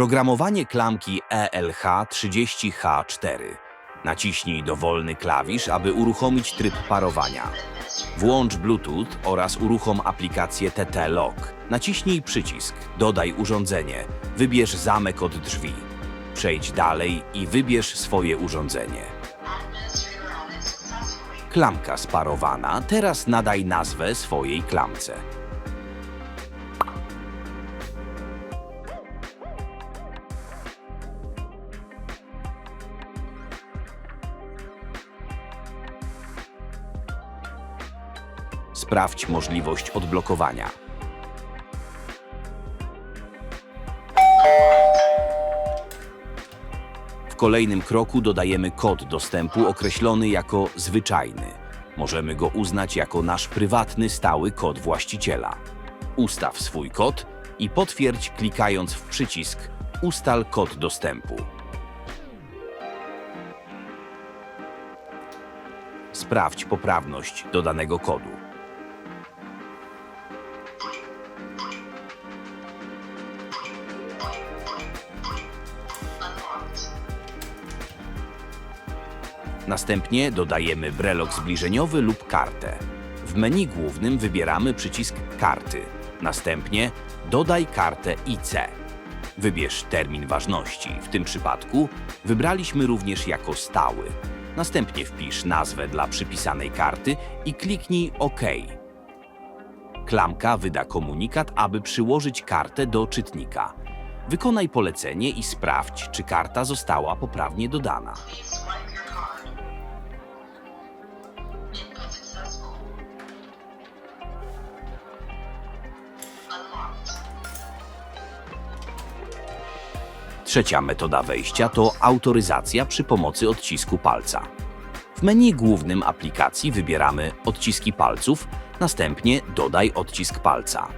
Programowanie klamki E ELH30H4. Naciśnij dowolny klawisz, aby uruchomić tryb parowania. Włącz Bluetooth oraz uruchom aplikację TT Lock. Naciśnij przycisk Dodaj urządzenie. Wybierz zamek od drzwi. Przejdź dalej i wybierz swoje urządzenie. Klamka sparowana. Teraz nadaj nazwę swojej klamce. Sprawdź możliwość odblokowania. W kolejnym kroku dodajemy kod dostępu określony jako zwyczajny. Możemy go uznać jako nasz prywatny stały kod właściciela. Ustaw swój kod i potwierdź klikając w przycisk Ustal kod dostępu. Sprawdź poprawność dodanego kodu. Następnie dodajemy brelok zbliżeniowy lub kartę. W menu głównym wybieramy przycisk Karty. Następnie dodaj kartę IC. Wybierz termin ważności. W tym przypadku wybraliśmy również jako stały. Następnie wpisz nazwę dla przypisanej karty i kliknij OK. Klamka wyda komunikat, aby przyłożyć kartę do czytnika. Wykonaj polecenie i sprawdź, czy karta została poprawnie dodana. Trzecia metoda wejścia to autoryzacja przy pomocy odcisku palca. W menu głównym aplikacji wybieramy odciski palców, następnie dodaj odcisk palca.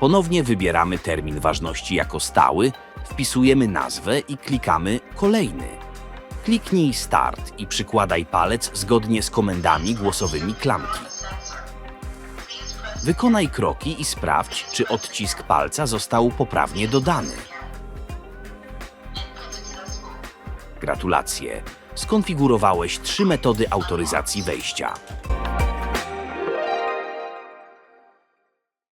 Ponownie wybieramy termin ważności jako stały, wpisujemy nazwę i klikamy kolejny. Kliknij Start i przykładaj palec zgodnie z komendami głosowymi klamki. Wykonaj kroki i sprawdź, czy odcisk palca został poprawnie dodany. Gratulacje! Skonfigurowałeś trzy metody autoryzacji wejścia.